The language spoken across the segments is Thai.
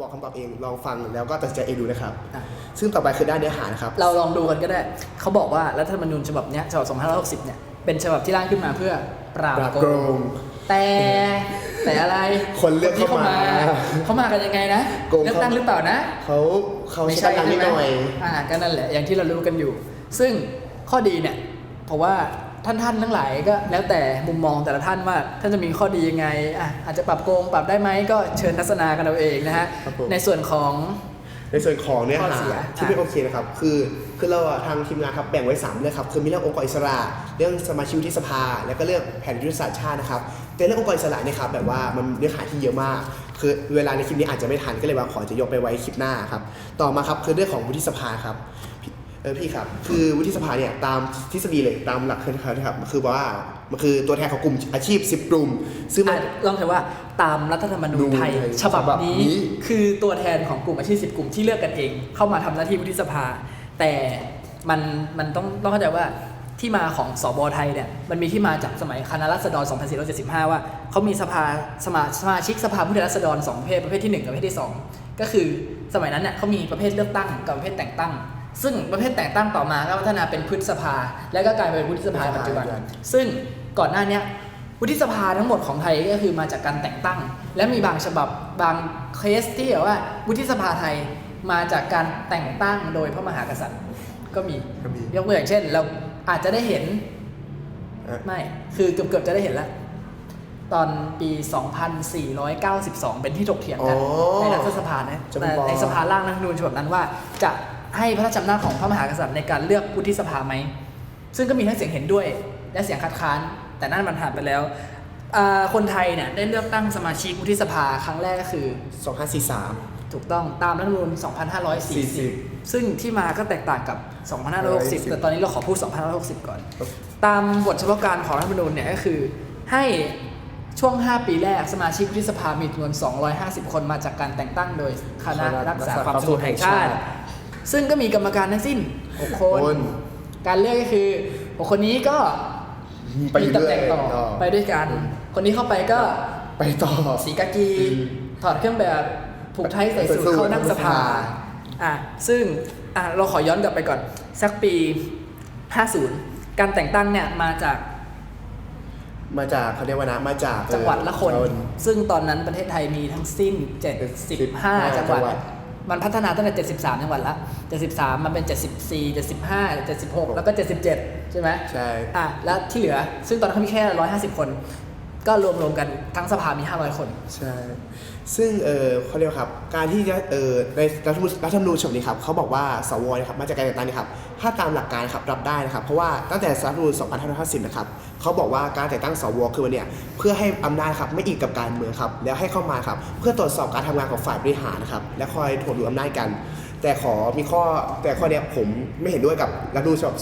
บอกคำตอบเองลองฟังแล้วก็ตัดสินใจเองดูนะครับ อะ ซึ่งต่อไปคือด้านเนื้อหานะครับ เราลองดูกันก็ได้ เขาบอกว่ารัฐธรรมนูญฉบับเนี้ยฉบับ2560เนี่ย เป็นฉบับที่ร่างขึ้นมาเพื่อปราบปราบโกโกง ง แต่แต่อะไรคนเลือกที่เข้ามา เขามากันยังไงนะโกง เลือกตั้งหรือเปล่านะ เขาเขาไม่ใช้ใช่กำลังนิดหน่อย อ่าก็นั่นแหละอย่างที่เรารู้กันอยู่ ซึ่งข้อดีเนี่ยเพราะว่า ท่านท่านๆทั้งหลายก็แล้วแต่มุมมองแต่ละท่านว่าท่านจะมีข้อดียังไงอะอาจจะปรับโกงปรับได้ไหมก็เชิญทัศนากันเอาเองนะฮะครับผม ในส่วนของ ในส่วนของเนื้อข้อหาเสียที่ไม่โอเคนะครับ คือคือเราอะทางทีมงานครับแบ่งไว้3เรื่องครับคือมีเรื่ององค์กรอิสระ เรื่องสมาชิกวุฒิสภา แล้วก็เรื่องแผนยุทธศาสตร์ชาตินะครับแต่เรื่ององค์กรอิสระเนี่ยครับแบบว่ามันเนื้อหาที่เยอะมาก คือเวลาในคลิปนี้อาจจะไม่ทันก็เลยว่าขอจะยกไปไว้คลิปหน้าครับต่อมาครับคือเรื่องของวุฒิสภาครับพี่เออพี่ครับ คือวุฒิสภาเนี่ยตามทฤษฎีเลยตามหลักคือครับ คือว่ามันคือตัวแทนของกลุ่มอาชีพ 10 กลุ่ม ซึ่งมันอะลองถามว่าตามรัฐธรรมนูญไทยดูไทยฉบับฉบับนี้นี้คือตัวแทนของกลุ่มอาชีพสิบกลุ่มที่เลือกกันเอง เข้ามาทำหน้าที่วุฒิสภา แต่มันมันต้องต้องเข้าใจว่าที่มาของสบไทยเนี่ยมันมีที่มาจากสมัยคณะรัษฎร 2475 ว่าเขามีสภาสมาสมาชิกสภาผู้แทนราษฎรสองประเภทประเภทที่หนึ่งกับประเภทที่สองก็คือสมัยนั้นเนี่ยเขามีประเภทเลือกตั้งกับประเภทแต่งตั้ง ซึ่งประเภทแต่งตั้งต่อมาก็พัฒนาเป็นพฤษสภา แล้วก็กลายเป็นวุฒิสภาปัจจุบัน ซึ่งก่อนหน้าเนี้ยวุฒิสภาทั้งหมดของไทยก็คือมาจากการแต่งตั้ง และมีบางฉบับบางเคสที่แบบว่าวุฒิสภาไทยมาจากการแต่งตั้งโดยพระมหากษัตริย์ ก็มีก็มียกตัวอย่างเช่น เราอาจจะได้เห็นเอ่อไม่คือเกือบเกือบๆจะได้เห็นแล้ว ตอนปี 2492 เป็นที่ถกเถียงกันอ๋อในรัฐสภานะจะเป็นแต่บอในสภาร่างรัฐธรรมนูญฉบับนั้นว่าจะ ให้พระราชอำนาจของพระมหากษัตริย์ในการเลือกวุฒิสภาไหม ซึ่งก็มีทั้งเสียงเห็นด้วยและเสียงคัดค้าน แต่นั่นมันผ่านไปแล้วอ่าคนไทยเนี่ยได้เลือกตั้งสมาชิกวุฒิสภาครั้งแรกก็คือ 2543 ถูกต้องตามรัฐธรรมนูญ2540 ซึ่งที่มาก็แตกต่างกับ 2560 แต่ตอนนี้เราขอพูด 2560 ก่อน ตามบทเฉพาะการของรัฐธรรมนูญเนี่ยก็คือให้ช่วง 5 ปีแรกสมาชิกวุฒิสภามีจำนวน250 คนมาจากการแต่งตั้งโดยคณะรักษาความสงบแห่งชาติ ซึ่งก็มีกรรมการทั้งสิ้น 6 คนคนการเลือกก็คือ 6 คนนี้ก็ไปมีเรื่ตำอยแหน่งต่อต่อไปด้วยกัน คนนี้เข้าไปก็ไปต่อสีกากีอืมถอดเครื่องแบบผูกไทยใส่สูทใส่สูทเข้านั่งสภาเข้าสภาอะซึ่งอะเราขอย้อนกลับไปก่อน สักปี 50 การแต่งตั้งเนี่ยมาจาก มาจากเขาเรียกว่านะมาจากจังหวัดละคนเอ่อซึ่งตอนนั้นประเทศไทยมีทั้งสิ้น 75 จังหวัดจังหวัด มันพัฒนาตั้งแต่ 73 จังหวัดละ 73 มันเป็น 74 75 76 แล้วก็ 77 ใช่ไหมใช่อะแล้วที่เหลือ ซึ่งตอนนั้นเขามีแค่ 150 คน ก็รวมๆกันทั้งสภามี 500 คน ใช่ ซึ่งเออเขาเรียกว่าครับ การที่จะเออในรัฐธรรมนูญรัฐธรรมนูญฉบับนี้ครับเขาบอกว่าสวนะครับมาจากการแต่งตั้งเนะครับ ถ้าตามหลักการครับรับได้นะครับ เพราะว่าตั้งแต่รัฐธรรมนูญ2550 นะครับ เขาบอกว่าการแต่งตั้งสวคือวันเนี่ยเพื่อให้อำนาจครับไม่อิงกับการเมืองครับแล้วให้เข้ามาครับเพื่อตรวจสอบการทำงานของฝ่ายบริหารนะครับและคอยถ่วงดุลอำนาจกัน แต่ขอมีข้อแต่ข้อเนี้ยผมไม่เห็นด้วยกับรัฐธรรมนูญฉบับ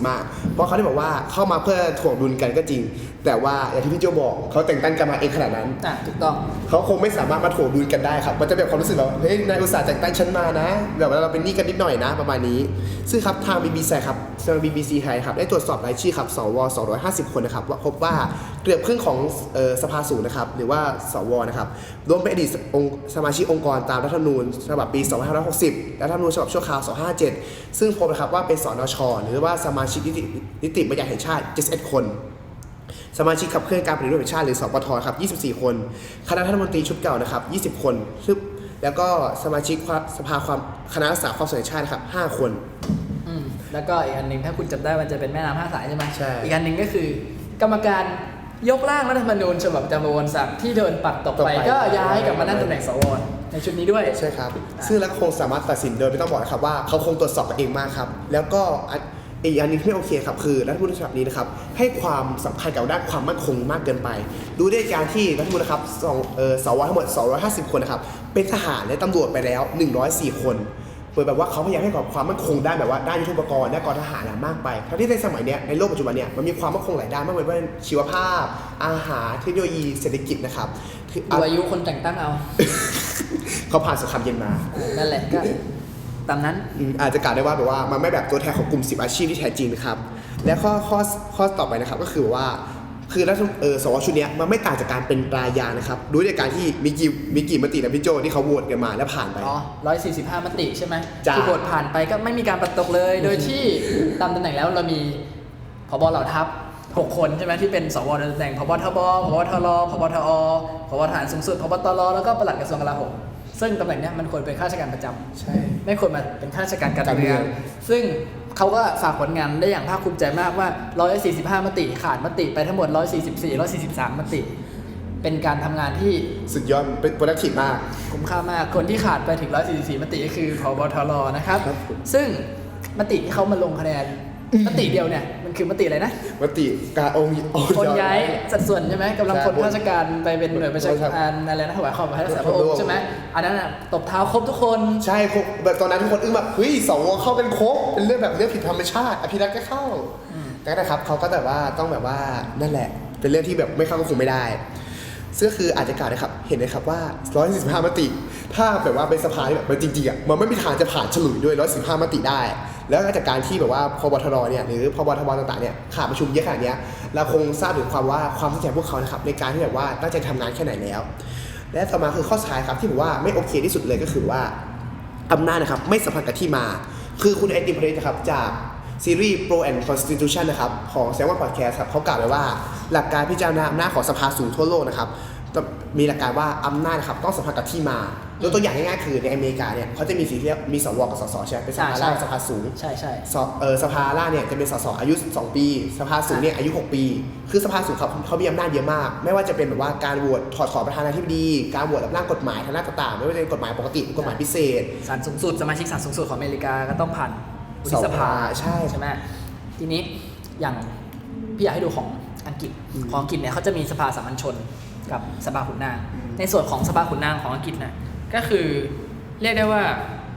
2560 มาก เพราะเขาได้บอกว่าเข้ามาเพื่อถ่วงดุลกันก็จริง แต่ว่าอย่างที่พี่โจบอกเขาแต่งตั้งกันมาเองขนาดนั้นอะถูกต้องเขาคงไม่สามารถมาถ่วงดุลกันได้ครับ มันจะแบบความรู้สึกแบบเฮ้ยนายอุตส่าห์แต่งตั้งฉันมานะ แบบว่าเราเป็นหนี้กันนิดหน่อยนะประมาณนี้ ซึ่งครับทาง BBC ครับทาง BBC ไทยครับได้ตรวจสอบรายชื่อครับสว250 คนนะครับว่าพบว่า เกือบครึ่งของเอ่อสภาสูงนะครับ หรือว่าสวนะครับรวมเป็นอดีตองค์สมาชิกองค์กรตามรัฐธรรมนูญฉบับปี 2560และรัฐธรรมนูญฉบับชั่วคราว 257 ซึ่งพบนะครับว่าเป็นสนช หรือว่าสมาชิกนิตินิติบัญญัติแห่งชาติ 71 คน สมาชิกขับเคลื่อนการปฏิรูปแห่งชาติหรือสปทครับ 24 คน คณะรัฐมนตรีชุดเก่านะครับ 20 คนซึ่งแล้วก็สมาชิกสภาความคณะรักษาความสงบแห่งชาตินะครับ 5 คนอืมแล้วก็อีกอันหนึ่งถ้าคุณจำได้มันจะเป็นแม่น้ำห้าสายใช่ไหมใช่ อีกอันหนึ่งก็คือกรรมการ ยกร่างรัฐธรรมนูญฉบับจำนวนศักดิ์ที่เดินปัดตกไป ก็ย้ายกลับมานั่งตำแหน่งสวในชุดนี้ด้วยใช่ครับ ซึ่งแล้วก็คงสามารถตัดสินโดยไม่ต้องบอกนะครับว่าเขาคงตรวจสอบกันเองมากครับ แล้วก็อันอีกอันหนึงที่ไม่โอเคครับคือรัฐธรรมนูญฉบับนี้นะครับให้ความสำคัญกับด้านความมั่นคงมากเกินไป ดูได้การที่รัฐธรรมนูญนะครับสองเอ่อสวทั้งหมด 250 คนนะครับเป็นทหารและตำรวจไปแล้ว 104 คน เหมือนแบบว่าเขาพยายามให้ความมั่นคงด้านแบบว่าด้านยุทโธปกรณ์ด้านกองทหารอะมากไปทั้งที่ในสมัยเนี้ยในโลกปัจจุบันเนี่ยมันมีความมั่นคงหลายด้านมากเลยว่าชีวภาพ อาหารเทคโนโลยีเศรษฐกิจนะครับคือดูอายุคนแต่งตั้งเอาเขาผ่านสงครามเย็นมาเออนั่นแหละก็ตามนั้นอืมอาจจะกล่าวได้ว่าแบบว่ามันไม่แบบตัวแทนของกลุ่ม 10 อาชีพที่แท้จริงนะครับและข้อข้อข้อต่อไปนะครับก็คือว่า คือรัฐเออสวชุดเนี้ยมันไม่ต่างจากการเป็นตรายานะครับด้วยในการที่มีกี่มีกี่มตินะพี่โจที่เขาโหวตกันมาแล้วผ่านไปอ๋อ145มติใช่ไหมจ้ะที่โหวตผ่านไปก็ไม่มีการปัดตกเลย โดยที่ตามตำแหน่งแล้วเรามีพบเหล่าทัพ6คนใช่ไหมที่เป็นสวในตำแหน่งพบทบพบทรพบทอพบทหารสูงสุดพบตรแล้วก็ปลัดกระทรวงกลาโหมซึ่งตำแหน่งเนี้ยมันควรเป็นข้าราชการประจำใช่ไม่ควรมาเป็นข้าราชการการการเมืเมือองงซึ่ง เขาก็ฝากผลงานได้อย่างภาคภูมิใจมากว่า 145 มติขาดมติไปทั้งหมด 144 143 มติ เป็นการทำงานที่สุดยอดเป็น productive มาก คุ้มค่ามาก คนที่ขาดไปถึง 144 มติก็คือพบทรนะครับครับผมซึ่งมติที่เขามาลงคะแนน มติเดียวเนี่ยมันคือมติอะไรนะมติการองค์โอนย้ายสัดส่วนใช่ไหมกำลังพลใช่ข้าราชการไปเป็นหน่วยประชาการอะไรนะถวายความให้รักษาพระองค์ใช่ไหมอันนั้นอะตบเท้าครบทุกคนใช่ครบแบบตอนนั้นทุกคนอึ้งแบบเฮ้ยสวเข้ากันครบเป็นเรื่องแบบเรื่องผิดธรรมชาติอภิรักษ์ก็เข้าแต่นะครับเขาก็แบบว่าต้องแบบว่านั่นแหละ เป็นเรื่องที่แบบไม่เข้าก็คงไม่ได้ซึ่งก็คืออาจจะกล่าวนะครับ เห็นไหมครับว่า 145 มติ ถ้าแบบว่าเป็นสภาที่แบบมันจริงๆอะ มันไม่มีทางจะผ่านฉลุยด้วย115มติได้ แล้วก็จากการที่แบบว่าพบทรเนี่ยหรือพบทบต่างๆเนี่ยขาดประชุมเยอะขนาดนี้เราคงทราบถึงความว่าความตั้งใจพวกเขานะครับในการที่แบบว่าตั้งใจทำงานแค่ไหนแล้ว และต่อมาคือข้อสุดท้ายครับที่ผมว่าไม่โอเคที่สุดเลยก็คือว่าอำนาจนะครับไม่สัมพันธ์กับที่มา คือคุณไอติมเพริตนะครับจากซีรีส์ Pro and Constitution นะครับของแซมว่าพอดแคสต์ครับเขากล่าวไว้ว่า หลักการพิจารณาอำนาจของสภาสูงทั่วโลกนะครับมีหลักการว่าอำนาจนะครับต้องสัมพันธ์กับที่มา ยกตัวอย่างง่ายๆคือในอเมริกาเนี่ยเขาจะมีสิ่งที่เรียกมีสวกับสสใช่ไหมเป็นสภาอ่าใช่ล่างสภาสูงใช่ใช่สเออสภาล่างเนี่ยจะเป็นสสอายุ 2 ปี สภาสูงเนี่ยอายุ 6 ปี คือสภาสูงเขาเขามีอำนาจเยอะมาก ไม่ว่าจะเป็นแบบว่าการโหวตถอดถอนประธานาธิบดีการโหวตรับร่างกฎหมายทางด้านต่างๆไม่ว่าจะเป็นกฎหมายปกติหรือกฎหมายพิเศษศาลสูงสุดสมาชิกศาลสูงสุดของอเมริกาก็ต้องผ่านวุฒิสภาใช่ใช่ไหมทีนี้อย่างพี่อยากให้ดูของอังกฤษของอังกฤษเนี่ยเขาจะมีสภาสามัญชนกับสภาขุนนางในส่วนของสภาขุนนางของอังกฤษนะ ก็คือเรียกได้ว่า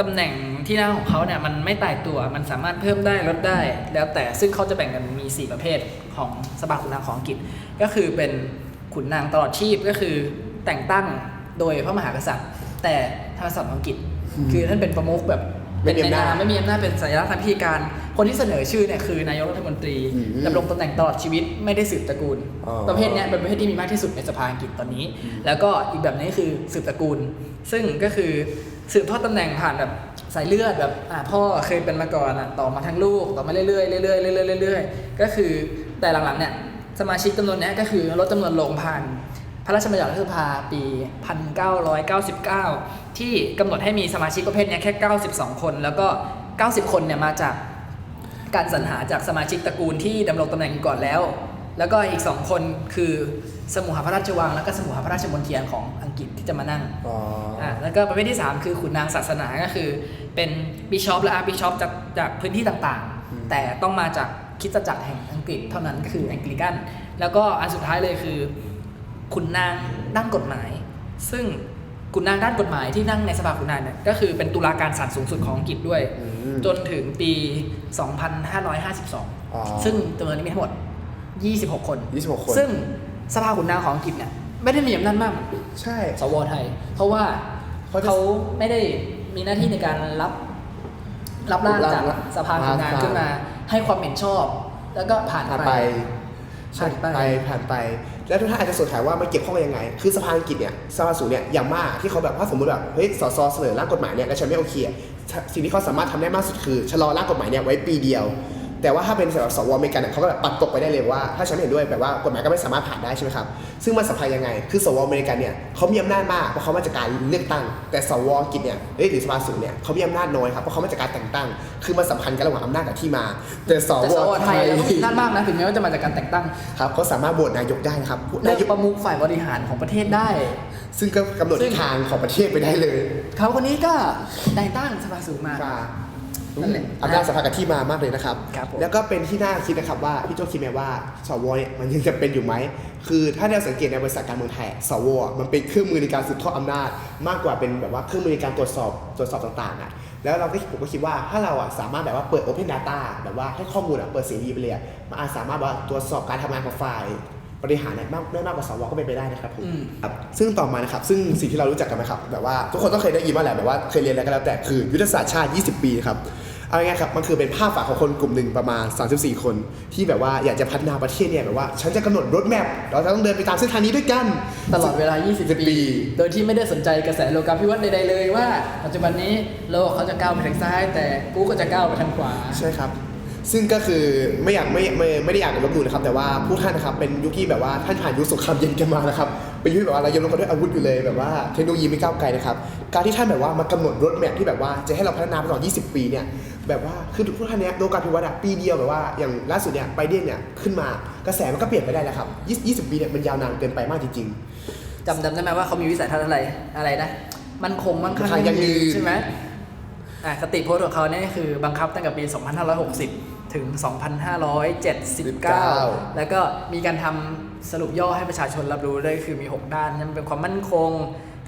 ตำแหน่งที่นั่งของเขาเนี่ยมันไม่ตายตัวมันสามารถเพิ่มได้ลดได้ แล้วแต่ซึ่งเขาจะแบ่งกันมี 4 ประเภทของสภาขุนนางของอังกฤษ ก็คือเป็นขุนนางตลอดชีพก็คือแต่งตั้งโดยพระมหากษัตริย์ แต่ทางสัตว์อังกฤษ คือท่านเป็นประมุขแบบ เป็นมีในอำนาจนามไม่มีอำนาจเป็นสัญลักษณ์ทางพิธีการ คนที่เสนอชื่อเนี่ยคือนายกรัฐมนตรีอืมดำรงตำแหน่งตลอดชีวิตไม่ได้สืบตระกูล อ๋อประเภทเนี้ยเป็นประเภทที่มีมากที่สุดในสภาอังกฤษตอนนี้ แล้วก็อีกแบบนี้คือสืบตระกูล ซึ่งก็คือสืบทอดตำแหน่งผ่านแบบสายเลือดแบบอ่าพ่อเคยเป็นมาก่อนอะต่อมาทั้งลูกต่อมาเรื่อยๆเรื่อยๆเรื่อยๆเรื่อยๆก็คือแต่หลังๆเนี่ยสมาชิกจำนวนเนี้ยก็คือลดจำนวนลงผ่าน พระราชบัญญัติรัฐสภาปี 1999 ที่กำหนดให้มีสมาชิกประเภทเนี้ยแค่ 92 คน แล้วก็ 90 คนเนี่ยมาจากการสรรหาจากสมาชิกตระกูลที่ดำรงตำแหน่งอยู่ก่อนแล้ว แล้วก็อีก 2 คนคือสมุหพระราชวัง แล้วก็สมุหพระราชมณฑีของอังกฤษที่จะมานั่งอ๋ออ่าแล้วก็ประเภทที่ 3 คือขุนนางศาสนาก็คือ เป็นบิชอปและอาร์บิชอปจากจากพื้นที่ต่างๆ แต่ต้องมาจากคริดจักรแห่งอังกฤษเท่านั้นก็คือแองกลิกัน แล้วก็อันสุดท้ายเลยคือขุนนางด้านกฎหมาย ซึ่ง ขุนนางด้านกฎหมายที่นั่งในสภาขุนนางเนี่ยก็คือเป็นตุลาการศาลสูงสุดของอังกฤษด้วย อืม จนถึงปี อ๋อ2552 ซึ่งจำนวนนี้มีทั้งหมด 26 คน 26คน ซึ่งสภาขุนนางของอังกฤษเนี่ยไม่ได้มีอำนาจมากใช่ สวไทย เพราะว่าเขาจะเขาไม่ได้มีหน้าที่ในการรับรับร่างจากรับสภาขุนนางสภาขึ้นมาให้ความเห็นชอบ แล้วก็ผ่านผ่านไป ไปใช่ผ่านไปไป ผ่านไป แล้วทุกท่านอาจจะสงสัยว่ามันเกี่ยวข้องกันยังไง คือสภาอังกฤษเนี่ยสภาสูงเนี่ยอย่างมากที่เขาแบบถ้าสมมติแบบเฮ้ยสสเสนอร่างกฎหมายเนี่ยแล้วฉันไม่โอเคสิ่งที่เขาสามารถทำได้มากสุดคือชะลอร่างกฎหมายเนี่ยไว้ปีเดียว แต่ว่าถ้าเป็นสำหรับสวอเมริกันเนี่ยเขาก็แบบปัดตกไปได้เลยว่า ถ้าฉันไม่เห็นด้วยแบบว่ากฎหมายก็ไม่สามารถผ่านได้ใช่ไหมครับ ซึ่งมันสำคัญยังไง คือสวอเมริกันเนี่ยเขามีอำนาจมากเพราะเขามาจากการเลือกตั้ง แต่สวอังกฤษเนี่ยเอ้ยหรือสภาสูงเนี่ยเขามีอำนาจน้อยครับเพราะเขามาจากการแต่งตั้ง คือมันสัมพันธ์กันระหว่างอำนาจกับที่มา แต่สแต่วสวไทยไทยเราก็มีอำนาจมากนะถึงแม้ว่าจะมาจากการแต่งตั้งครับเขาสามารถโหวตนายกได้นะครับเลืนาอกยกประมุขฝ่ายบริหารของประเทศได้ ซึ่งก็กำหนดซึ่ทิงศทางของประเทศไปได้เลยเขาคนนี้ก็แต่งตั้งสภาสูงมาค่ะ นั่นแหละ อำนาจสภากับที่มามากเลยนะครับ ครับผมแล้วก็เป็นที่น่าคิดนะครับว่าพี่โจคิดไหมว่าสวเนี่ยมันยังจะเป็นอยู่ไหม คือถ้าเราสังเกตในบริษัทการเมืองไทยอะสวอะมันเป็นเครื่องมือในการสืบทอดอำนาจ มากกว่าเป็นแบบว่าเครื่องมือในการตรวจสอบตรวจสอบต่างๆอะ แล้วเราก็ผมก็คิดว่าถ้าเราอะสามารถแบบว่าเปิด Open Data แบบว่าให้ข้อมูลอะเปิดเสรีไปเลยอะมันอาจสามารถว่าตรวจสอบการทำงานของฝ่าย บริหารเนี่ยมากได้มากกว่าสวก็เป็นไปได้นะครับผม อืม ครับซึ่งต่อมานะครับ ซึ่งสิ่งที่เรารู้จักกันไหมครับ แบบว่าทุกคนต้องเคยได้ยินมาแหละแบบว่าเคยเรียนอะไรก็แล้วแต่คือยุทธศาสตร์ชาติ 20 ปีครับ เอาง่ายๆครับมันคือเป็นภาพฝันของคนกลุ่มหนึ่งประมาณ 34 คน ที่แบบว่าอยากจะพัฒนาประเทศเนี่ยแบบว่า ฉันจะกำหนดรถแมพเราจะต้องเดินไปตามเส้นทางนี้ด้วยกัน ตลอดเวลา 20 ปี โดยที่ไม่ได้สนใจกระแสโลกาภิวัตน์ใดๆเลยว่า ปัจจุบันนี้โลกเขาจะก้าวไปทางซ้าย แต่กูก็จะก้าวไปทางขวา ใช่ครับ ซึ่งก็คือไม่อยากไม่ไม่ไม่ได้อยากลบหลู่นะครับ แต่ว่าผู้ท่านนะครับเป็นยุคที่แบบว่าท่านผ่านยุคสงครามเย็นกันมานะครับ เป็นยุคที่แบบว่าเรายังลงกันด้วยอาวุธอยู่เลยแบบว่าเทคโนโลยีไม่ก้าวไกลนะครับ การที่ท่านแบบว่ามากำหนดรถแมพที่แบบว่าจะให้เราพัฒนาไปตลอด20 ปีเนี่ยแบบว่าคือผู้ท่านเนี้ยโลกาภิวัตน์อะปีเดียวแบบว่าอย่างล่าสุดเนี่ยไบเดนเนี่ยขึ้นมากระแสมันก็เปลี่ยนไปได้แล้วครับ 20 20ปีเนี่ยมันยาวนานเกินไปมากจริงจำจำได้ไหมว่าเขามีวิสัยทัศน์อะไรอะไรนะมันคงมั่งคั่งมั่งคั่งยั่งยืนใช่ไหมอะคติโพสต์ของเขาเนี่ยคือบังคับตั้งแต่ปี 2560 ถึง 2579 แล้วก็มีการทำสรุปย่อให้ประชาชนรับรู้ด้วยคือมี 6 ด้านนั่นเป็นความมั่นคง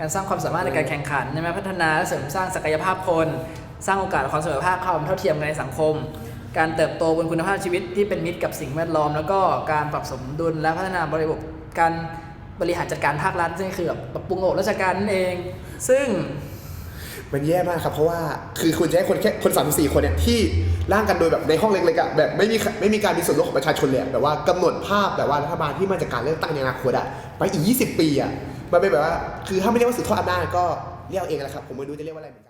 การสร้างความสามารถในการแข่งขันใช่ไหมพัฒนาและเสริมสร้างศักยภาพคน สร้างโอกาสความเสมอภาคความเท่าเทียมกันในสังคม การเติบโตบนคุณภาพชีวิตที่เป็นมิตรกับสิ่งแวดล้อม แล้วก็การปรับสมดุลและพัฒนาบริบทการบริหารจัดการภาครัฐซึ่งคือแบบปรับปรุงระบบราชการนั่นเอง ซึ่งๆ มันแย่มากครับ เพราะว่าคือคุณจะให้คนแค่คนสามสี่คนเนี่ยที่ร่างกันโดยแบบในห้องเล็กๆอะแบบไม่มีไม่มีการมีส่วนร่วมของประชาชนเลยแบบว่ากำหนดภาพแบบว่ารัฐบาลที่มาจากการเลือกตั้งในอนาคตอะไปอีก 20 ปีอะมันเป็นแบบว่าคือถ้าไม่เรียกว่าสืบทอดอำนาจก็เรียกเองแหละครับผมไม่รู้จะเรียกว่าอะไร